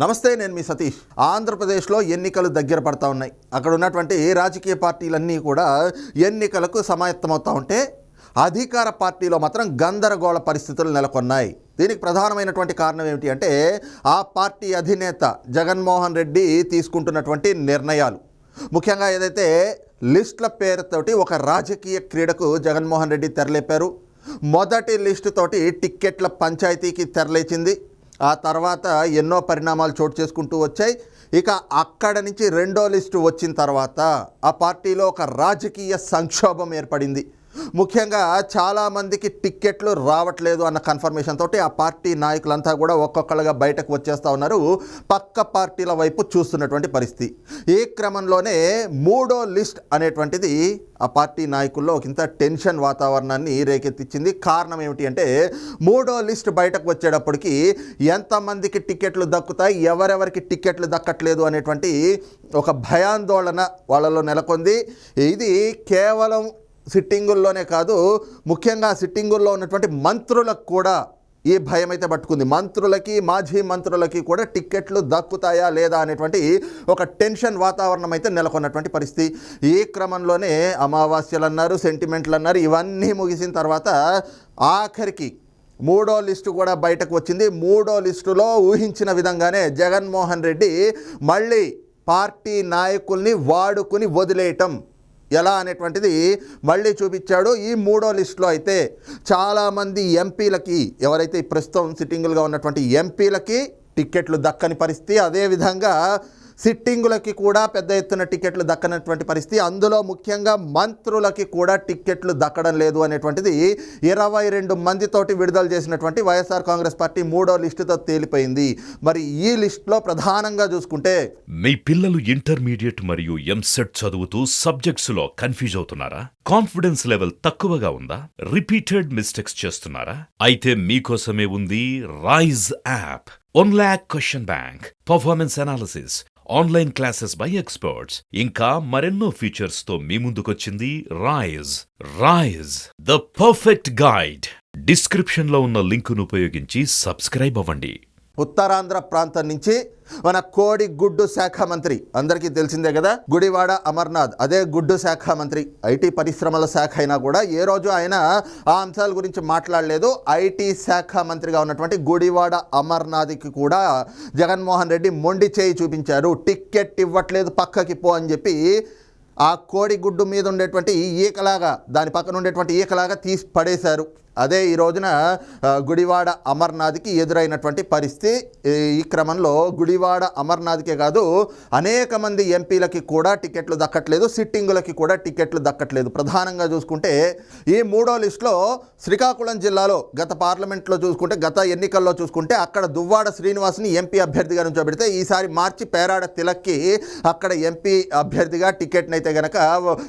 నమస్తే నేను మీ సతీష్. ఆంధ్రప్రదేశ్లో ఎన్నికలు దగ్గర పడతా ఉన్నాయి. అక్కడ ఉన్నటువంటి రాజకీయ పార్టీలన్నీ కూడా ఎన్నికలకు సమాయత్తమవుతూ ఉంటే అధికార పార్టీలో మాత్రం గందరగోళ పరిస్థితులు నెలకొన్నాయి. దీనికి ప్రధానమైనటువంటి కారణం ఏమిటి అంటే ఆ పార్టీ అధినేత జగన్మోహన్ రెడ్డి తీసుకుంటున్నటువంటి నిర్ణయాలు. ముఖ్యంగా ఏదైతే లిస్టుల పేరుతోటి ఒక రాజకీయ క్రీడకు జగన్మోహన్ రెడ్డి తెరలేపారు. మొదటి లిస్టు తోటి టిక్కెట్ల పంచాయతీకి తెరలేచింది. ఆ తర్వాత ఎన్నో పరిణామాలు చోటు చేసుకుంటూ వచ్చాయి. ఇక అక్కడ నుంచి రెండో లిస్టు వచ్చిన తర్వాత ఆ పార్టీలో ఒక రాజకీయ సంక్షోభం ఏర్పడింది. ముఖ్యంగా చాలామందికి టిక్కెట్లు రావట్లేదు అన్న కన్ఫర్మేషన్ తోటి ఆ పార్టీ నాయకులంతా కూడా ఒక్కొక్కరుగా బయటకు వచ్చేస్తూ ఉన్నారు. పక్క పార్టీల వైపు చూస్తున్నటువంటి పరిస్థితి. ఈ క్రమంలోనే మూడో లిస్ట్ అనేటువంటిది ఆ పార్టీ నాయకుల్లో ఒకంత టెన్షన్ వాతావరణాన్ని రేకెత్తించింది కారణం ఏమిటి అంటే మూడో లిస్ట్ బయటకు వచ్చేటప్పటికి ఎంతమందికి టికెట్లు దక్కుతాయి ఎవరెవరికి టికెట్లు దక్కట్లేదు అనేటువంటి ఒక భయాందోళన వాళ్ళలో నెలకొంది. ఇది కేవలం సిట్టింగుల్లోనే కాదు ముఖ్యంగా సిట్టింగుల్లో ఉన్నటువంటి మంత్రులకు కూడా ఈ భయం అయితే పట్టుకుంది. మంత్రులకి మాజీ మంత్రులకి కూడా టిక్కెట్లు దక్కుతాయా లేదా అనేటువంటి ఒక టెన్షన్ వాతావరణం అయితే నెలకొన్నటువంటి పరిస్థితి. ఈ క్రమంలోనే అమావాస్యలు అన్నారు సెంటిమెంట్లు అన్నారు ఇవన్నీ ముగిసిన తర్వాత ఆఖరికి మూడో లిస్టు కూడా బయటకు వచ్చింది. మూడో లిస్టులో ఊహించిన విధంగానే జగన్మోహన్ రెడ్డి మళ్ళీ పార్టీ నాయకుల్ని వాడుకుని వదిలేయటం. ఎలా అనేటువంటిది మళ్ళీ చూపించాడు. ఈ మూడో లిస్టులో అయితే చాలామంది ఎంపీలకి ఎవరైతే ప్రస్తుతం సిట్టింగులుగా ఉన్నటువంటి ఎంపీలకి టిక్కెట్లు దక్కని పరిస్థితి. అదేవిధంగా సిట్టింగులకి కూడా పెద్ద ఎత్తున టికెట్లు దక్కనటువంటి పరిస్థితి. అందులో ముఖ్యంగా మంత్రులకి కూడా టిక్కెట్లు దక్కడం లేదు అనేటువంటిది ఇరవై రెండు మందితోటి విడుదల చేసినటువంటి వైఎస్ఆర్ కాంగ్రెస్ పార్టీ మూడో లిస్టుతో తేలిపోయింది. మరి ఈ లిస్టులో ప్రధానంగా చూసుకుంటే మీ పిల్లలు ఇంటర్మీడియట్ మరియు ఎంసెట్ చదువుతూ సబ్జెక్ట్స్లో కన్ఫ్యూజ్ అవుతున్నారా? కాన్ఫిడెన్స్ లెవెల్ తక్కువగా ఉందా? రిపీటెడ్ మిస్టేక్స్ చేస్తున్నారా? అయితే మీకోసమే ఉంది Raise app one lakh question bank performance analysis online classes by experts ఇంకా మరెన్నో ఫీచర్స్తో మీ ముందుకొచ్చింది Raise Raise the perfect guide డిస్క్రిప్షన్లో ఉన్న లింకును ఉపయోగించి సబ్స్క్రైబ్ అవ్వండి. ఉత్తరాంధ్ర ప్రాంతం నుంచి మన కోడి గుడ్డు శాఖ మంత్రి అందరికీ తెలిసిందే కదా గుడివాడ అమర్నాథ్ అదే గుడ్డు శాఖ మంత్రి ఐటీ పరిశ్రమల శాఖ అయినా కూడా ఏ రోజు ఆయన ఆ అంశాల గురించి మాట్లాడలేదు. ఐటీ శాఖ మంత్రిగా ఉన్నటువంటి గుడివాడ అమర్నాథ్కి కూడా జగన్మోహన్ రెడ్డి మొండి చేయి చూపించారు. టిక్కెట్ ఇవ్వట్లేదు పక్కకి పో అని చెప్పి ఆ కోడి గుడ్డు మీద ఉండేటువంటి ఈకలాగా దాని పక్కన ఉండేటువంటి ఈకలాగా తీసి పడేశారు. అదే ఈ రోజున గుడివాడ అమర్నాథ్కి ఎదురైనటువంటి పరిస్థితి ఈ- క్రమంలో గుడివాడ అమర్నాథ్కే కాదు అనేక మంది ఎంపీలకి కూడా టికెట్లు దక్కట్లేదు సిట్టింగులకి కూడా టికెట్లు దక్కట్లేదు. ప్రధానంగా చూసుకుంటే ఈ మూడో లిస్టులో శ్రీకాకుళం జిల్లాలో గత పార్లమెంట్లో చూసుకుంటే గత ఎన్నికల్లో చూసుకుంటే అక్కడ దువ్వాడ శ్రీనివాస్ని ఎంపీ అభ్యర్థిగా నుంచోబెడితే ఈసారి మార్చి పేరాడ తిలక్కి అక్కడ ఎంపీ అభ్యర్థిగా టికెట్ని అయితే కనుక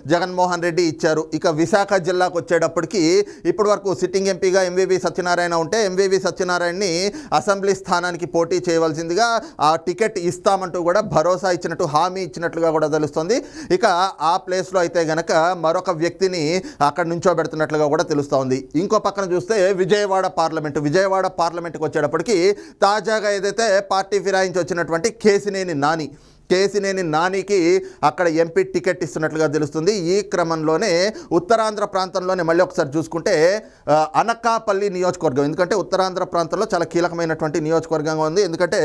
జగన్మోహన్ రెడ్డి ఇచ్చారు. ఇక విశాఖ జిల్లాకు వచ్చేటప్పటికి ఇప్పటి వరకు సిట్టింగ్ ఎంపీగా ఎంవివి సత్యనారాయణ ఉంటే ఎంవివి సత్యనారాయణని అసెంబ్లీ స్థానానికి పోటీ చేయవలసిందిగా ఆ టికెట్ ఇస్తామంటూ కూడా భరోసా ఇచ్చినట్టు హామీ ఇచ్చినట్లుగా కూడా తెలుస్తుంది. ఇక ఆ ప్లేస్లో అయితే గనక మరొక వ్యక్తిని అక్కడ నుంచోబెడుతున్నట్లుగా కూడా తెలుస్తోంది. ఇంకో పక్కన చూస్తే విజయవాడ పార్లమెంటు. విజయవాడ పార్లమెంటుకు వచ్చేటప్పటికి తాజాగా ఏదైతే పార్టీ ఫిరాయించి వచ్చినటువంటి కేసినేని నాని కేసినేని నానికి అక్కడ ఎంపీ టికెట్ ఇస్తున్నట్లుగా తెలుస్తుంది. ఈ క్రమంలోనే ఉత్తరాంధ్ర ప్రాంతంలోనే మళ్ళీ ఒకసారి చూసుకుంటే అనకాపల్లి నియోజకవర్గం. ఎందుకంటే ఉత్తరాంధ్ర ప్రాంతంలో చాలా కీలకమైనటువంటి నియోజకవర్గంగా ఉంది. ఎందుకంటే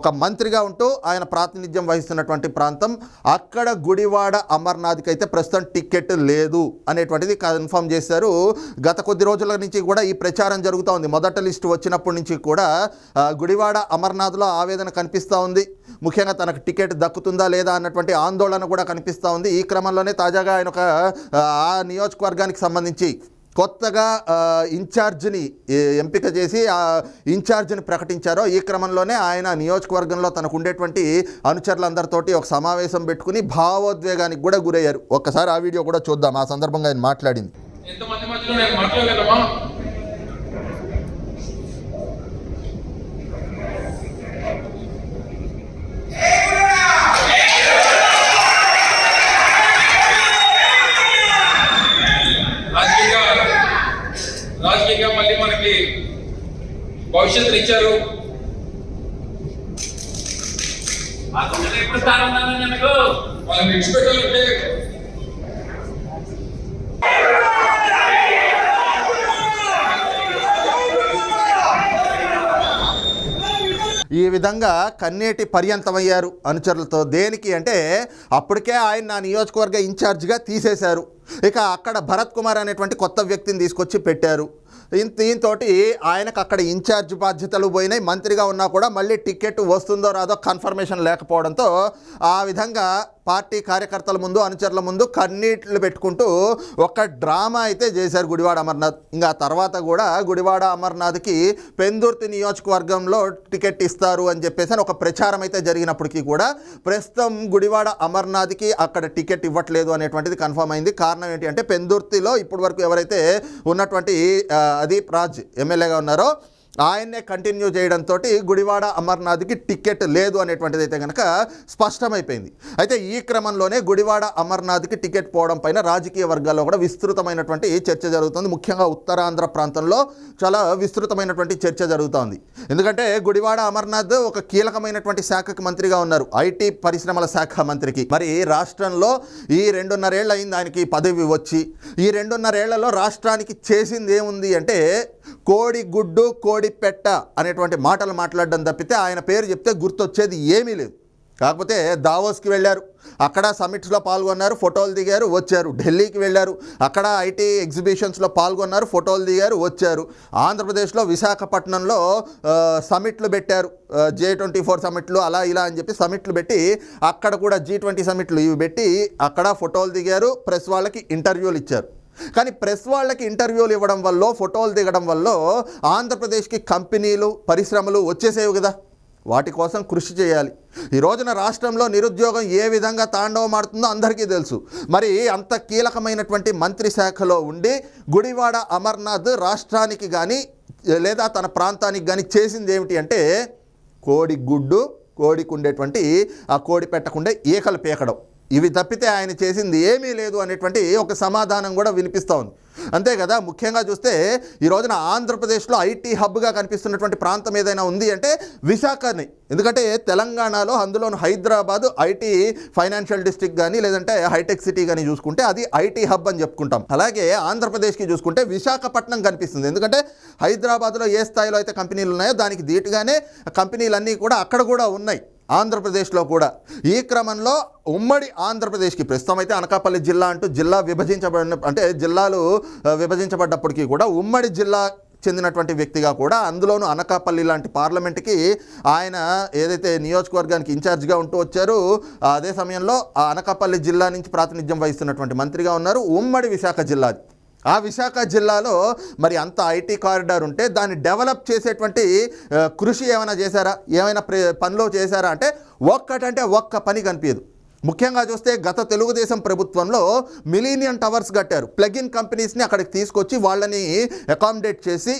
ఒక మంత్రిగా ఉంటూ ఆయన ప్రాతినిధ్యం వహిస్తున్నటువంటి ప్రాంతం. అక్కడ గుడివాడ అమర్నాథ్కి అయితే ప్రస్తుతం టికెట్ లేదు అనేటువంటిది కన్ఫర్మ్ చేశారు. గత కొద్ది రోజుల నుంచి కూడా ఈ ప్రచారం జరుగుతూ ఉంది. మొదట లిస్టు వచ్చినప్పటి నుంచి కూడా గుడివాడ అమర్నాథ్లో ఆవేదన కనిపిస్తూ ఉంది. ముఖ్యంగా తనకు టికెట్ దక్కుతుందా లేదా అన్నటువంటి ఆందోళన కూడా కనిపిస్తూ ఉంది. ఈ క్రమంలోనే తాజాగా ఆయన ఒక ఆ, నియోజకవర్గానికి సంబంధించి కొత్తగా ఆ, ఇన్ఛార్జిని ఎంపిక చేసి ఆ ఇన్ఛార్జిని ప్రకటించారో ఈ క్రమంలోనే ఆయన నియోజకవర్గంలో తనకు ఉండేటువంటి అనుచరులందరితోటి ఒక సమావేశం పెట్టుకుని భావోద్వేగానికి కూడా గురయ్యారు. ఒక్కసారి ఆ వీడియో కూడా చూద్దాం. ఆ సందర్భంగా ఆయన మాట్లాడింది. ఎంతమంది మధ్యలో నేను మాట్లాడగలమా రాజకీయంగా రాజకీయంగా మళ్ళీ మనకి భవిష్యత్తుని ఇచ్చారు వాళ్ళని విడిచిపెట్టాలంటే ఈ విధంగా కన్నీటి పర్యంతమయ్యారు అనుచరులతో దేనికి అంటే అప్పటికే ఆయన నా నియోజకవర్గ ఇన్ఛార్జిగా తీసేశారు. ఇక అక్కడ భరత్ కుమార్ అనేటువంటి కొత్త వ్యక్తిని తీసుకొచ్చి పెట్టారు. దీంతో ఆయనకు అక్కడ ఇన్ఛార్జ్ బాధ్యతలు పోయినాయి. మంత్రిగా ఉన్నా కూడా మళ్ళీ టికెట్ వస్తుందో రాదో కన్ఫర్మేషన్ లేకపోవడంతో ఆ విధంగా పార్టీ కార్యకర్తల ముందు అనుచరుల ముందు కన్నీళ్ళు పెట్టుకుంటూ ఒక డ్రామా అయితే చేశారు గుడివాడ అమర్నాథ్. ఇంకా తర్వాత కూడా గుడివాడ అమర్నాథ్కి పెందుర్తి నియోజకవర్గంలో టికెట్ ఇస్తారు అని చెప్పేసి అని ఒక ప్రచారం అయితే జరిగినప్పటికీ కూడా ప్రస్తుతం గుడివాడ అమర్నాథ్కి అక్కడ టికెట్ ఇవ్వట్లేదు అనేటువంటిది కన్ఫర్మ్ అయింది. కారణం ఏంటి అంటే పెందుర్తిలో ఇప్పటి వరకు ఎవరైతే ఉన్నటువంటి అదీప్ రాజ్ ఎమ్మెల్యేగా ఉన్నారో ఆయన్నే కంటిన్యూ చేయడంతో గుడివాడ అమర్నాథ్కి టికెట్ లేదు అనేటువంటిది అయితే కనుక స్పష్టమైపోయింది. అయితే ఈ క్రమంలోనే గుడివాడ అమర్నాథ్కి టికెట్ పోవడం పైన రాజకీయ వర్గాల్లో కూడా విస్తృతమైనటువంటి చర్చ జరుగుతుంది. ముఖ్యంగా ఉత్తరాంధ్ర ప్రాంతంలో చాలా విస్తృతమైనటువంటి చర్చ జరుగుతోంది. ఎందుకంటే గుడివాడ అమర్నాథ్ ఒక కీలకమైనటువంటి శాఖకు మంత్రిగా ఉన్నారు. ఐటీ పరిశ్రమల శాఖ మంత్రికి. మరి రాష్ట్రంలో ఈ రెండున్నరేళ్ళు అయింది ఆయనకి పదవి వచ్చి. ఈ రెండున్నరేళ్ళలో రాష్ట్రానికి చేసింది ఏముంది అంటే కోడి గుడ్డు కోడి పెట్ట అనేటువంటి మాటలు మాట్లాడడం తప్పితే ఆయన పేరు చెప్తే గుర్తొచ్చేది ఏమీ లేదు. కాకపోతే దావోస్కి వెళ్ళారు. అక్కడ సమిట్స్లో పాల్గొన్నారు ఫోటోలు దిగారు వచ్చారు. ఢిల్లీకి వెళ్ళారు. అక్కడ ఐటీ ఎగ్జిబిషన్స్లో పాల్గొన్నారు ఫోటోలు దిగారు వచ్చారు. ఆంధ్రప్రదేశ్లో విశాఖపట్నంలో సమిట్లు పెట్టారు. జే ట్వంటీ ఫోర్ సమిట్లు అలా ఇలా అని చెప్పి సమిట్లు పెట్టి అక్కడ కూడా జీ ట్వంటీ సమిట్లు ఇవి పెట్టి అక్కడ ఫోటోలు దిగారు ప్రెస్ వాళ్ళకి ఇంటర్వ్యూలు ఇచ్చారు. కానీ ప్రెస్ వాళ్ళకి ఇంటర్వ్యూలు ఇవ్వడం వల్ల ఫోటోలు దిగడం వల్ల ఆంధ్రప్రదేశ్కి కంపెనీలు పరిశ్రమలు వచ్చేసేవి కదా. వాటి కోసం కృషి చేయాలి. ఈ రోజున రాష్ట్రంలో నిరుద్యోగం ఏ విధంగా తాండవమాడుతుందో అందరికీ తెలుసు. మరి అంత కీలకమైనటువంటి మంత్రి శాఖలో ఉండి గుడివాడ అమర్నాథ్ రాష్ట్రానికి కానీ లేదా తన ప్రాంతానికి కానీ చేసింది ఏమిటి అంటే కోడి గుడ్డు కోడికి ఉండేటువంటి ఆ కోడి పెట్టకుండా ఈకలు పీకడం. ఇవి తప్పితే ఆయన చేసింది ఏమీ లేదు అనేటువంటి ఒక సమాధానం కూడా వినిపిస్తూ ఉంది. అంతే కదా? ముఖ్యంగా చూస్తే ఈ రోజున ఆంధ్రప్రదేశ్లో ఐటీ హబ్గా కనిపిస్తున్నటువంటి ప్రాంతం ఏదైనా ఉంది అంటే విశాఖని. ఎందుకంటే తెలంగాణలో అందులోను హైదరాబాద్ ఐటీ ఫైనాన్షియల్ డిస్ట్రిక్ట్ కానీ లేదంటే హైటెక్ సిటీ కానీ చూసుకుంటే అది ఐటీ హబ్ అని చెప్పుకుంటాం. అలాగే ఆంధ్రప్రదేశ్కి చూసుకుంటే విశాఖపట్నం కనిపిస్తుంది. ఎందుకంటే హైదరాబాద్లో ఏ స్థాయిలో అయితే కంపెనీలు ఉన్నాయో దానికి ధీటుగానే కంపెనీలన్నీ కూడా అక్కడ కూడా ఉన్నాయి. ఆంధ్రప్రదేశ్లో కూడా. ఈ క్రమంలో ఉమ్మడి ఆంధ్రప్రదేశ్కి ప్రస్తుతం అయితే అనకాపల్లి జిల్లా అంటూ జిల్లా విభజించబడిన అంటే జిల్లాలు విభజించబడ్డప్పటికీ కూడా ఉమ్మడి జిల్లా చెందినటువంటి వ్యక్తిగా కూడా అందులోనూ అనకాపల్లి లాంటి పార్లమెంట్కి ఆయన ఏదైతే నియోజకవర్గానికి ఇన్ఛార్జ్గా ఉంటూ వచ్చారో అదే సమయంలో ఆ అనకాపల్లి జిల్లా నుంచి ప్రాతినిధ్యం వహిస్తున్నటువంటి మంత్రిగా ఉన్నారు ఉమ్మడి విశాఖ జిల్లాది. ఆ విశాఖ జిల్లాలో మరి అంత ఐటీ కారిడార్ ఉంటే దాన్ని డెవలప్ చేసేటువంటి కృషి ఏమైనా చేశారా? ఏమైనా ప్రే- పనిలో చేశారా అంటే ఒక్కటంటే ఒక్క పని కనిపించదు ముఖ్యంగా చూస్తే గత తెలుగుదేశం ప్రభుత్వంలో మిలీనియం టవర్స్ కట్టారు. ప్లగిన్ కంపెనీస్ని అక్కడికి తీసుకొచ్చి వాళ్ళని అకామిడేట్ చేసి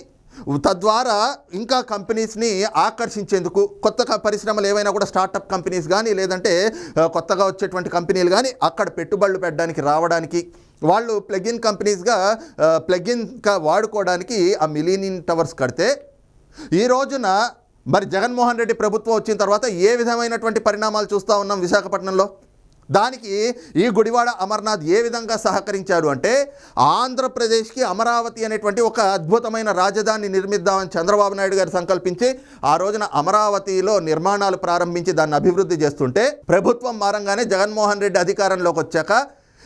తద్వారా ఇంకా కంపెనీస్ని ఆకర్షించేందుకు కొత్త పరిశ్రమలు ఏవైనా కూడా స్టార్టప్ కంపెనీస్ కానీ లేదంటే కొత్తగా వచ్చేటువంటి కంపెనీలు కానీ అక్కడ పెట్టుబడులు పెట్టడానికి రావడానికి వాళ్ళు ప్లగిన్ కంపెనీస్గా ప్లగిన్గా వాడుకోవడానికి ఆ మిలీనియన్ టవర్స్ కడితే ఈ రోజున మరి జగన్మోహన్ రెడ్డి ప్రభుత్వం వచ్చిన తర్వాత ఏ విధమైనటువంటి పరిణామాలు చూస్తూ ఉన్నాం విశాఖపట్నంలో? దానికి ఈ గుడివాడ అమర్నాథ్ ఏ విధంగా సహకరించారు అంటే ఆంధ్రప్రదేశ్కి అమరావతి అనేటువంటి ఒక అద్భుతమైన రాజధాని నిర్మిద్దామని చంద్రబాబు నాయుడు గారు సంకల్పించి ఆ రోజున అమరావతిలో నిర్మాణాలు ప్రారంభించి దాన్ని అభివృద్ధి చేస్తుంటే ప్రభుత్వం మారంగానే జగన్మోహన్ రెడ్డి అధికారంలోకి వచ్చాక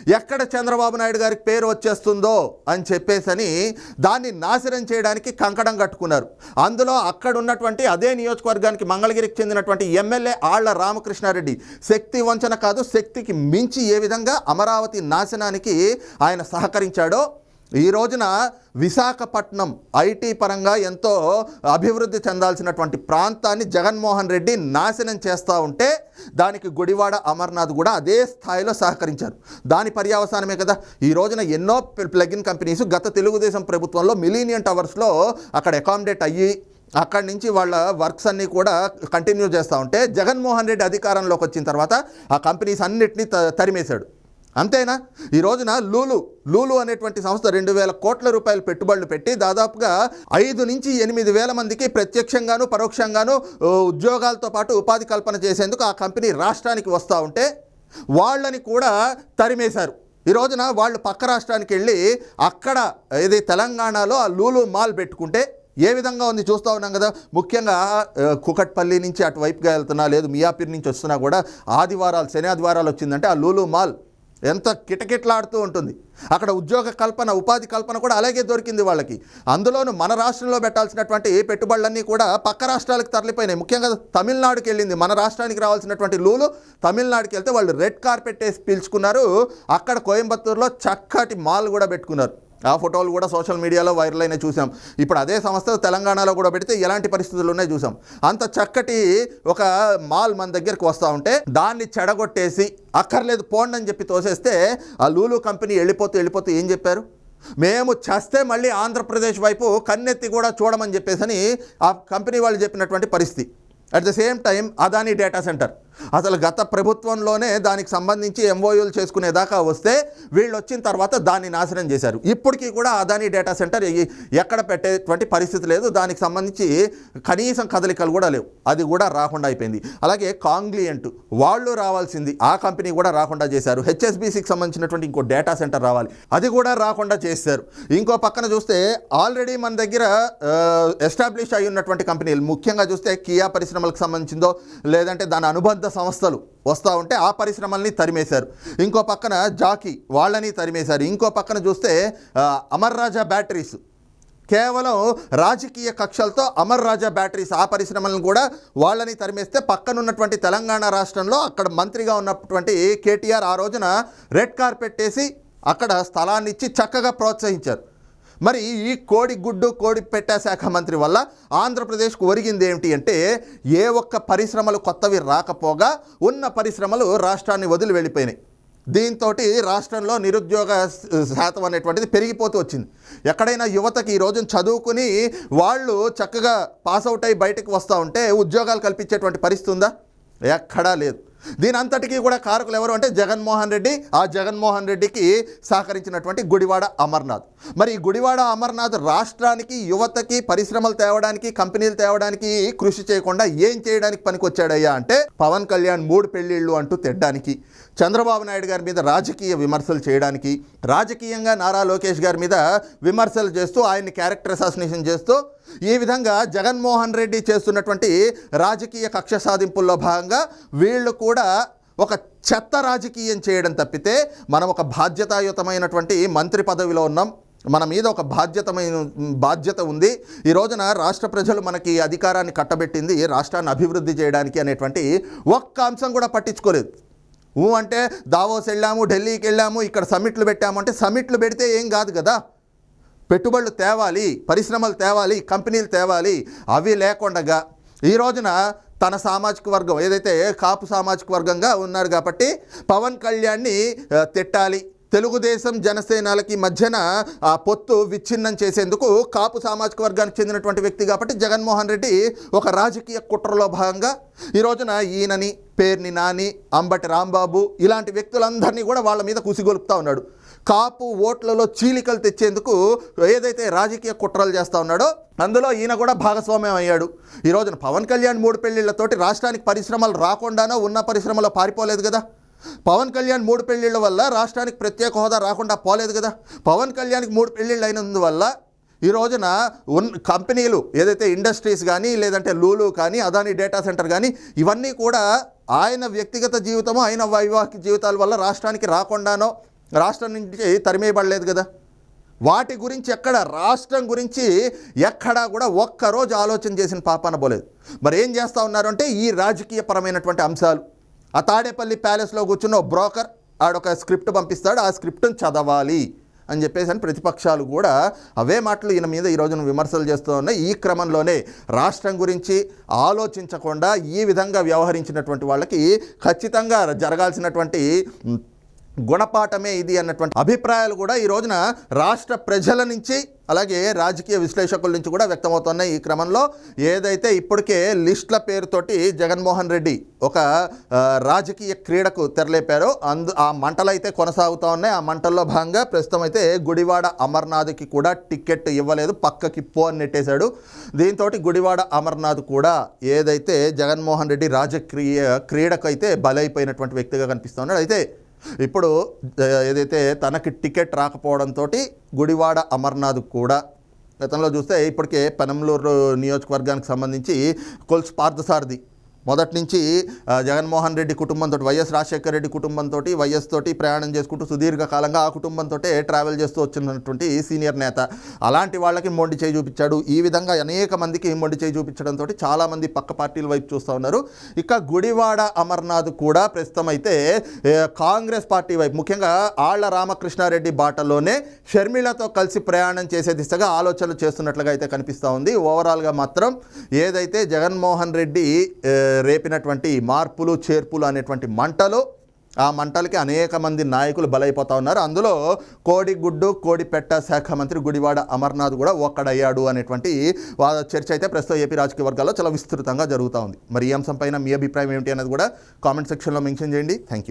ఎక్కడ చంద్రబాబు నాయుడు గారికి పేరు వచ్చేస్తుందో అని చెప్పేసని దాన్ని నాశనం చేయడానికి కంకణం కట్టుకున్నారు. అందులో అక్కడ ఉన్నటువంటి అదే నియోజకవర్గానికి మంగళగిరికి చెందినటువంటి ఎమ్మెల్యే ఆళ్ళ రామకృష్ణారెడ్డి. శక్తి వంచన కాదు శక్తికి మించి ఏ విధంగా అమరావతి నాశనానికి ఆయన సహకరించాడో ఈ రోజున విశాఖపట్నం ఐటీ పరంగా ఎంతో అభివృద్ధి చెందాల్సినటువంటి ప్రాంతాన్ని జగన్మోహన్ రెడ్డి నాశనం చేస్తూ ఉంటే దానికి గుడివాడ అమర్నాథ్ కూడా అదే స్థాయిలో సహకరించారు. దాని పర్యావసానమే కదా. ఈ రోజున ఎన్నో ప్లగిన్ కంపెనీస్ గత తెలుగుదేశం ప్రభుత్వంలో మిలీనియం టవర్స్లో అక్కడ అకామిడేట్ అయ్యి అక్కడి నుంచి వాళ్ళ వర్క్స్ అన్నీ కూడా కంటిన్యూ చేస్తూ ఉంటే జగన్మోహన్ రెడ్డి అధికారంలోకి వచ్చిన తర్వాత ఆ కంపెనీస్ అన్నిటినీ త- తరిమేశాడు. అంతేనా? ఈ రోజున లూలు లూలు అనేటువంటి సంస్థ రెండు వేల కోట్ల రూపాయలు పెట్టుబడులు పెట్టి దాదాపుగా ఐదు నుంచి ఎనిమిది వేల మందికి ప్రత్యక్షంగాను పరోక్షంగాను ఉద్యోగాలతో పాటు ఉపాధి కల్పన చేసేందుకు ఆ కంపెనీ రాష్ట్రానికి వస్తూ ఉంటే వాళ్ళని కూడా తరిమేశారు. ఈ రోజున వాళ్ళు పక్క రాష్ట్రానికి వెళ్ళి అక్కడ ఇది తెలంగాణలో ఆ లూలు మాల్ పెట్టుకుంటే ఏ విధంగా ఉంది చూస్తూ ఉన్నాం కదా. ముఖ్యంగా కుకట్పల్లి నుంచి అటువైపుగా వెళ్తున్నా లేదు మియాపీర్ నుంచి వస్తున్నా కూడా ఆదివారాలు శని ఆదివారాలు వచ్చిందంటే ఆ లూలు మాల్ ఎంత కిటకిట్లాడుతూ ఉంటుంది. అక్కడ ఉద్యోగ కల్పన ఉపాధి కల్పన కూడా అలాగే దొరికింది వాళ్ళకి. అందులోనూ మన రాష్ట్రంలో పెట్టాల్సినటువంటి ఏ పెట్టుబడులన్నీ కూడా పక్క రాష్ట్రాలకు తరలిపోయినాయి. ముఖ్యంగా తమిళనాడుకి వెళ్ళింది. మన రాష్ట్రానికి రావాల్సినటువంటి లూలు తమిళనాడుకి వెళ్తే వాళ్ళు రెడ్ కార్పెట్ వేసి పీల్చుకున్నారు. అక్కడ కోయంబత్తూరులో చక్కటి మాల్ కూడా పెట్టుకున్నారు. ఆ ఫోటోలు కూడా సోషల్ మీడియాలో వైరల్ అయినా చూసాం. ఇప్పుడు అదే సంస్థ తెలంగాణలో కూడా పెడితే ఎలాంటి పరిస్థితులు ఉన్నాయి చూసాం. అంత చక్కటి ఒక మాల్ మన దగ్గరికి వస్తూ ఉంటే దాన్ని చెడగొట్టేసి అక్కర్లేదు పోండి అని చెప్పి తోసేస్తే ఆ లూలు కంపెనీ వెళ్ళిపోతూ వెళ్ళిపోతూ ఏం చెప్పారు? మేము చస్తే మళ్ళీ ఆంధ్రప్రదేశ్ వైపు కన్నెత్తి కూడా చూడమని చెప్పేసి ఆ కంపెనీ వాళ్ళు చెప్పినటువంటి పరిస్థితి. At the same time Adani data center అసలు గత ప్రభుత్వంలోనే దానికి సంబంధించి ఎంఓయూలు చేసుకునేదాకా వస్తే వీళ్ళు వచ్చిన తర్వాత దాన్ని నాశనం చేశారు. ఇప్పటికీ కూడా అదానీ డేటా సెంటర్ ఎక్కడ పెట్టేటువంటి పరిస్థితి లేదు. దానికి సంబంధించి కనీసం కదలికలు కూడా లేవు. అది కూడా రాకుండా అయిపోయింది. అలాగే కాంగ్లియంట్ వాళ్ళు రావాల్సింది ఆ కంపెనీ కూడా రాకుండా చేశారు. హెచ్ఎస్బిసికి సంబంధించినటువంటి ఇంకో డేటా సెంటర్ రావాలి. అది కూడా రాకుండా చేశారు. ఇంకో పక్కన చూస్తే ఆల్రెడీ మన దగ్గర ఎస్టాబ్లిష్ అయి ఉన్నటువంటి కంపెనీలు. ముఖ్యంగా చూస్తే కియా పరిశ్రమలకు సంబంధించిందో లేదంటే దాని అనుబంధ సంస్థలు వస్తూ ఉంటే ఆ పరిశ్రమల్ని తరిమేశారు. ఇంకో పక్కన జాకీ వాళ్ళని తరిమేశారు. ఇంకో పక్కన చూస్తే అమర్ రాజా బ్యాటరీస్. కేవలం రాజకీయ కక్షలతో అమర్ రాజా బ్యాటరీస్ ఆ పరిశ్రమలను కూడా వాళ్ళని తరిమేస్తే పక్కనున్నటువంటి తెలంగాణ రాష్ట్రంలో అక్కడ మంత్రిగా ఉన్నటువంటి కేటీఆర్ ఆ రోజున రెడ్ కార్పెట్ వేసి అక్కడ స్థలాన్ని ఇచ్చి చక్కగా ప్రోత్సహించారు. మరి ఈ కోడి గుడ్డు కోడి పెట్టా శాఖ మంత్రి వల్ల ఆంధ్రప్రదేశ్కు ఒరిగింది ఏమిటి అంటే ఏ ఒక్క పరిశ్రమలు కొత్తవి రాకపోగా ఉన్న పరిశ్రమలు రాష్ట్రాన్ని వదిలి వెళ్ళిపోయినాయి. దీంతో రాష్ట్రంలో నిరుద్యోగ శాతం అనేటువంటిది పెరిగిపోతూ వచ్చింది. ఎక్కడైనా యువతకి ఈ రోజున చదువుకుని వాళ్ళు చక్కగా పాస్ అవుట్ అయి బయటకు వస్తూ ఉంటే ఉద్యోగాలు కల్పించేటువంటి పరిస్థితి ఉందా? ఎక్కడా లేదు. దీని అంతటికీ కూడా కారకులు ఎవరు అంటే జగన్మోహన్ రెడ్డి. ఆ జగన్మోహన్ రెడ్డికి సహకరించినటువంటి గుడివాడ అమర్నాథ్. మరి ఈ గుడివాడ అమర్నాథ్ రాష్ట్రానికి యువతకి పరిశ్రమలు తేవడానికి కంపెనీలు తేవడానికి కృషి చేయకుండా ఏం చేయడానికి పనికొచ్చాడయ్యా అంటే పవన్ కళ్యాణ్ మూడు పెళ్ళిళ్ళు అంటూ తిట్టడానికి చంద్రబాబు నాయుడు గారి మీద రాజకీయ విమర్శలు చేయడానికి రాజకీయంగా నారా లోకేష్ గారి మీద విమర్శలు చేస్తూ ఆయన్ని క్యారెక్టర్ అసాసినేషన్ చేస్తూ ఈ విధంగా జగన్మోహన్ రెడ్డి చేస్తున్నటువంటి రాజకీయ కక్ష సాధింపుల్లో భాగంగా వీళ్ళు కూడా కూడా ఒక చెత్త రాజకీయం చేయడం తప్పితే మనం ఒక బాధ్యతాయుతమైనటువంటి మంత్రి పదవిలో ఉన్నాం. మన మీద ఒక బాధ్యతమైన బాధ్యత ఉంది. ఈ రోజున రాష్ట్ర ప్రజలు మనకి అధికారాన్ని కట్టబెట్టింది రాష్ట్రాన్ని అభివృద్ధి చేయడానికి అనేటువంటి ఒక్క అంశం కూడా పట్టించుకోలేదు. ఊ అంటే దావోస్ వెళ్ళాము ఢిల్లీకి వెళ్ళాము ఇక్కడ సమిట్లు పెట్టాము అంటే సమిట్లు పెడితే ఏం కాదు కదా. పెట్టుబడులు తేవాలి పరిశ్రమలు తేవాలి కంపెనీలు తేవాలి అవి లేకుండగా ఈ రోజున తన సామాజిక వర్గం ఏదైతే కాపు సామాజిక వర్గంగా ఉన్నారు కాబట్టి పవన్ కళ్యాణ్ని తిట్టాలి. తెలుగుదేశం జనసేనలకి మధ్యన ఆ పొత్తు విచ్ఛిన్నం చేసేందుకు కాపు సామాజిక వర్గానికి చెందినటువంటి వ్యక్తి కాబట్టి జగన్మోహన్ రెడ్డి ఒక రాజకీయ కుట్రలో భాగంగా ఈ రోజున ఈయనని పేర్ని నాని అంబటి రాంబాబు ఇలాంటి వ్యక్తులందరినీ కూడా వాళ్ళ మీద కుసిగొలుపుతా ఉన్నాడు. కాపు ఓట్లలో చీలికలు తెచ్చేందుకు ఏదైతే రాజకీయ కుట్రలు చేస్తూ ఉన్నాడో అందులో ఈయన కూడా భాగస్వామ్యం అయ్యాడు. ఈ రోజున పవన్ కళ్యాణ్ మూడు పెళ్ళిళ్ళతోటి రాష్ట్రానికి పరిశ్రమలు రాకుండానో ఉన్న పరిశ్రమలో పారిపోలేదు కదా. పవన్ కళ్యాణ్ మూడు పెళ్ళిళ్ళ వల్ల రాష్ట్రానికి ప్రత్యేక హోదా రాకుండా పోలేదు కదా. పవన్ కళ్యాణ్కి మూడు పెళ్ళిళ్ళు అయినందువల్ల ఈ రోజున ఉన్ కంపెనీలు ఏదైతే ఇండస్ట్రీస్ కానీ లేదంటే లూలు కానీ అదాని డేటా సెంటర్ కానీ ఇవన్నీ కూడా ఆయన వ్యక్తిగత జీవితము ఆయన వైవాహిక జీవితాల వల్ల రాష్ట్రానికి రాకుండానో రాష్ట్రం నుంచి తరిమేయబడలేదు కదా. వాటి గురించి ఎక్కడ రాష్ట్రం గురించి ఎక్కడా కూడా ఒక్కరోజు ఆలోచన చేసిన పాపాన పోలేదు. మరి ఏం చేస్తూ ఉన్నారు అంటే ఈ రాజకీయపరమైనటువంటి అంశాలు. ఆ తాడేపల్లి ప్యాలెస్లో కూర్చున్న బ్రోకర్ ఆడొక స్క్రిప్ట్ పంపిస్తాడు ఆ స్క్రిప్ట్ని చదవాలి అని చెప్పేసి అని ప్రతిపక్షాలు కూడా అవే మాటలు ఈయన మీద ఈ రోజున విమర్శలు చేస్తూ ఉన్నాయి. ఈ క్రమంలోనే రాష్ట్రం గురించి ఆలోచించకుండా ఈ విధంగా వ్యవహరించినటువంటి వాళ్ళకి ఖచ్చితంగా జరగాల్సినటువంటి గుణపాఠమే ఇది అన్నటువంటి అభిప్రాయాలు కూడా ఈ రోజున రాష్ట్ర ప్రజల నుంచి అలాగే రాజకీయ విశ్లేషకుల నుంచి కూడా వ్యక్తమవుతున్నాయి ఈ క్రమంలో. ఏదైతే ఇప్పటికే లిస్టుల పేరుతోటి జగన్మోహన్ రెడ్డి ఒక రాజకీయ క్రీడకు తెరలేపారో అందు ఆ మంటలు అయితే కొనసాగుతూ ఉన్నాయి. ఆ మంటల్లో భాగంగా ప్రస్తుతం అయితే గుడివాడ అమర్నాథ్కి కూడా టికెట్ ఇవ్వలేదు. పక్కకి పో అని నెట్టేశాడు. దీంతో గుడివాడ అమర్నాథ్ కూడా ఏదైతే జగన్మోహన్ రెడ్డి రాజకీయ క్రీడకు అయితే బలైపోయినటువంటి వ్యక్తిగా కనిపిస్తూ ఉన్నాడు. అయితే ఇప్పుడు ఏదైతే తనకి టికెట్ రాకపోవడంతో గుడివాడ అమర్నాథ్ కూడా గతంలో చూస్తే ఇప్పటికే పెనంలూరు నియోజకవర్గానికి సంబంధించి కొల్స్ పార్థసారథి మొదటి నుంచి జగన్మోహన్ రెడ్డి కుటుంబంతో వైఎస్ రాజశేఖర రెడ్డి కుటుంబంతో వైఎస్ తోటి ప్రయాణం చేసుకుంటూ సుదీర్ఘకాలంగా ఆ కుటుంబంతో ట్రావెల్ చేస్తూ వచ్చినటువంటి సీనియర్ నేత. అలాంటి వాళ్ళకి మొండి చేయి చూపించాడు. ఈ విధంగా అనేక మందికి మొండి చేయి చూపించడంతో చాలామంది పక్క పార్టీల వైపు చూస్తూ ఉన్నారు. ఇక గుడివాడ అమర్నాథ్ కూడా ప్రస్తుతం అయితే కాంగ్రెస్ పార్టీ వైపు ముఖ్యంగా ఆళ్ళ రామకృష్ణారెడ్డి బాటలోనే షర్మిలతో కలిసి ప్రయాణం చేసే దిశగా ఆలోచనలు చేస్తున్నట్లుగా అయితే కనిపిస్తూ ఉంది. ఓవరాల్గా మాత్రం ఏదైతే జగన్మోహన్ రెడ్డి రేపినటువంటి మార్పులు చేర్పులు అనేటువంటి మంటలు ఆ మంటలకి అనేక మంది నాయకులు బలైపోతా ఉన్నారు. అందులో కోడిగుడ్డు కోడిపెట్ట శాఖ మంత్రి గుడివాడ అమర్నాథ్ కూడా ఒక్కడయ్యాడు అనేటువంటి చర్చ అయితే ప్రస్తుతం ఏపీ రాజకీయ వర్గాల్లో చాలా విస్తృతంగా జరుగుతూ ఉంది. మరి ఈ అంశంపైన మీ అభిప్రాయం ఏమిటి అనేది కూడా కామెంట్ సెక్షన్లో మెన్షన్ చేయండి. Thank you